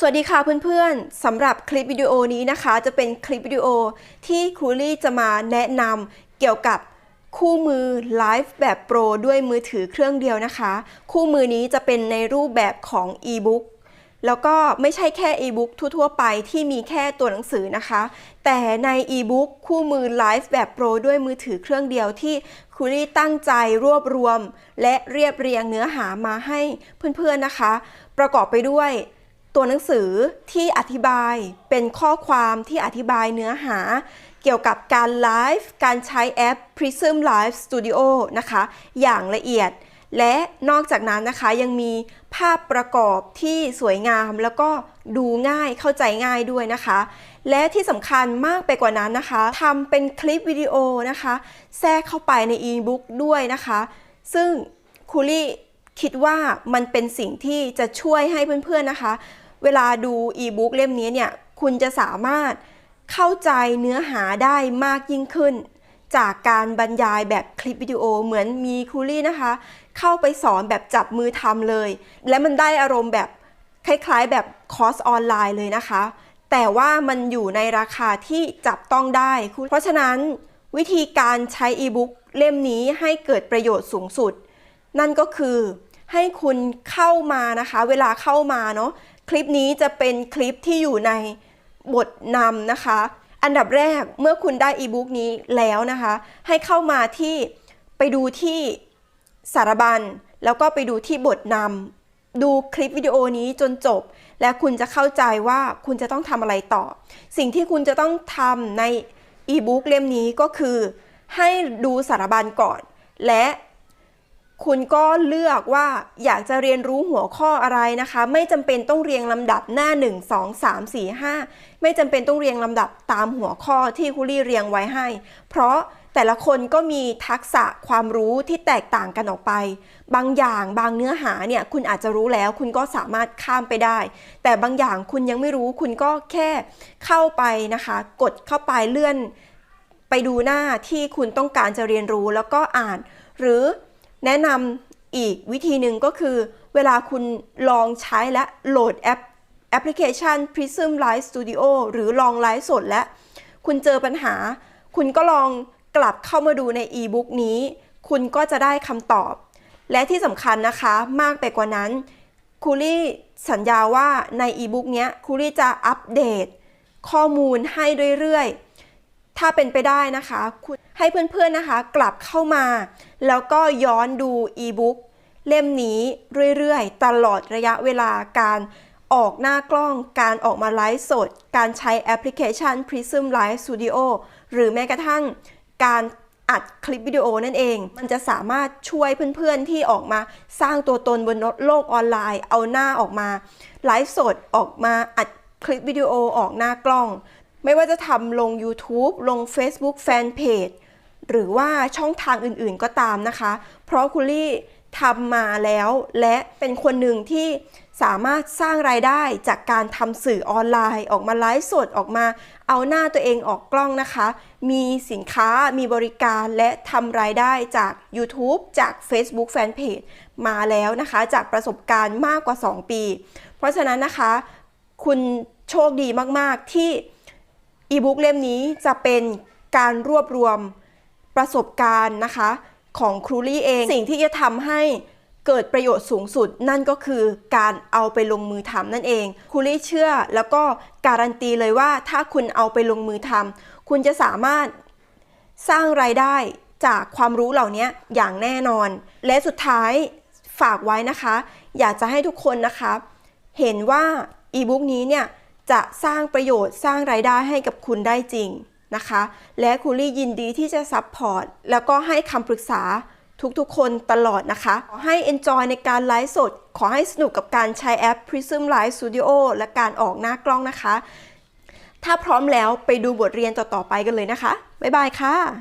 สวัสดีค่ะเพื่อนๆสำหรับคลิปวิดีโอนี้นะคะ จะเป็นคลิปวิดีโอที่ครูลี่จะมาแนะนำเกี่ยวกับคู่มือไลฟ์แบบโปรด้วยมือถือเครื่องเดียวนะคะ คู่มือนี้จะเป็นในรูปแบบของอีบุ๊กแล้วก็ไม่ใช่แค่อีบุ๊กทั่วๆ ไปที่มีแค่ตัวหนังสือนะคะ แต่ในอีบุ๊กคู่มือไลฟ์แบบโปรด้วยมือถือเครื่องเดียวที่ครูลี่ตั้งใจรวบรวม และเรียบเรียงเนื้อหามาให้เพื่อนๆนะคะ ประกอบไปด้วย ตัวหนังสือที่อธิบายเป็นข้อความที่อธิบายเนื้อหา เกี่ยวกับการไลฟ์การใช้แอป Prism Live Studio นะคะ อย่างละเอียด และนอกจากนั้นนะคะยังมีภาพประกอบที่สวยงาม แล้วก็ดูง่ายเข้าใจง่ายด้วยนะคะ และที่สำคัญมากไปกว่านั้นนะคะทำเป็นคลิปวิดีโอนะคะ แทรกเข้าไปในอีบุ๊กด้วยนะคะ ซึ่งคูลี่คิดว่ามันเป็นสิ่งที่จะช่วยให้เพื่อนๆนะคะ เวลาดูอีบุ๊กเล่มนี้เนี่ยคุณจะสามารถเข้าใจเนื้อหาได้มากยิ่งขึ้น จากการบรรยายแบบคลิปวิดีโอเหมือนมีครูลี่นะคะ เข้าไปสอนแบบจับมือทำเลย และมันได้อารมณ์แบบคล้ายๆแบบคอร์สออนไลน์เลยนะคะ แต่ว่ามันอยู่ในราคาที่จับต้องได้ เพราะฉะนั้นวิธีการใช้อีบุ๊กเล่มนี้ให้เกิดประโยชน์สูงสุด นั่นก็คือให้คุณเข้ามานะคะ เวลาเข้ามาเนาะ คลิปนี้จะเป็นคลิปที่อยู่ในบทนำนะคะ อันดับแรกเมื่อคุณได้อีบุ๊กนี้แล้วนะคะ ให้เข้ามาที่ไปดูที่สารบัญ แล้วก็ไปดูที่บทนำดูคลิปวิดีโอนี้จนจบ และคุณจะเข้าใจว่าคุณจะต้องทำอะไรต่อ สิ่งที่คุณจะต้องทำในอีบุ๊กเล่มนี้ก็คือ ให้ดูสารบัญก่อน และ คุณก็เลือกว่าอยากจะเรียนรู้หัวข้ออะไรนะคะ ไม่จำเป็นต้องเรียงลำดับหน้า 1 2 3 4 5 ไม่จำเป็นต้องเรียงลำดับตามหัวข้อที่คุรี่เรียงไว้ให้ เพราะแต่ละคนก็มีทักษะความรู้ที่แตกต่างกันออกไป บางอย่างบางเนื้อหาเนี่ยคุณอาจจะรู้แล้วคุณก็สามารถข้ามไปได้ แต่บางอย่างคุณยังไม่รู้คุณก็แค่เข้าไปนะคะ กดเข้าไปเลื่อน ไปดูหน้าที่คุณต้องการจะเรียนรู้แล้วก็อ่าน หรือ แนะนำอีกวิธีหนึ่งก็คือ เวลาคุณลองใช้และโหลดแอปแอปพลิเคชัน Prism Live Studio หรือลองไลฟ์สดและคุณเจอปัญหา คุณก็ลองกลับเข้ามาดูในอีบุ๊กนี้ คุณก็จะได้คำตอบ และที่สำคัญนะคะมากไปกว่านั้นคูลี่สัญญาว่าในอีบุ๊กเนี้ยคูลี่จะอัปเดตข้อมูลให้เรื่อยๆ ถ้าเป็นไปได้นะคะคุณให้เพื่อนๆนะคะกลับเข้ามา แล้วก็ย้อนดูอีบุ๊กเล่มนี้เรื่อยๆ ตลอดระยะเวลาการออกหน้ากล้อง การออกมาไลฟ์สด การใช้แอปพลิเคชัน Prism Live Studio หรือแม้กระทั่งการอัดคลิปวิดีโอนั่นเอง มันจะสามารถช่วยเพื่อนๆที่ออกมาสร้างตัวตนบนโลกออนไลน์ เอาหน้าออกมาไลฟ์สดออกมาอัดคลิปวิดีโอออกหน้ากล้อง ไม่ว่าจะทำลง YouTube ลง Facebook Fanpage หรือว่าช่องทางอื่นๆก็ตามนะคะ เพราะคุณลี่ทำมาแล้วและเป็นคนหนึ่งที่สามารถสร้างรายได้จากการทำสื่อออนไลน์ ออกมาไลฟ์สดออกมา เอาหน้าตัวเองออกกล้องนะคะ มีสินค้ามีบริการและทำรายได้จาก YouTube จาก Facebook Fanpage มาแล้วนะคะ จากประสบการณ์มากกว่า 2 ปี เพราะฉะนั้นนะคะ คุณโชคดีมากๆที่ อีบุ๊กเล่มนี้จะเป็นการรวบรวมประสบการณ์นะคะของครูลี่เอง สิ่งที่จะทำให้เกิดประโยชน์สูงสุดนั่นก็คือการเอาไปลงมือทำนั่นเองครูลี่เชื่อแล้วก็การันตีเลยว่าถ้าคุณเอาไปลงมือทำคุณจะสามารถสร้างรายได้จากความรู้เหล่านี้อย่างแน่นอน และสุดท้ายฝากไว้นะคะ อยากจะให้ทุกคนนะคะ เห็นว่าอีบุ๊กนี้เนี่ย จะสร้างประโยชน์สร้างรายได้ให้กับคุณได้จริงนะคะ และคูลี่ยินดีที่จะซัพพอร์ตแล้วก็ให้คำปรึกษาทุกๆ คนตลอดนะคะ ขอให้ enjoy ในการไลฟ์สด ขอให้สนุกกับการใช้แอป Prism Live Studio และการออกหน้ากล้องนะคะ ถ้าพร้อมแล้วไปดูบทเรียนต่อๆไปกันเลยนะคะ บ๊ายบายค่ะ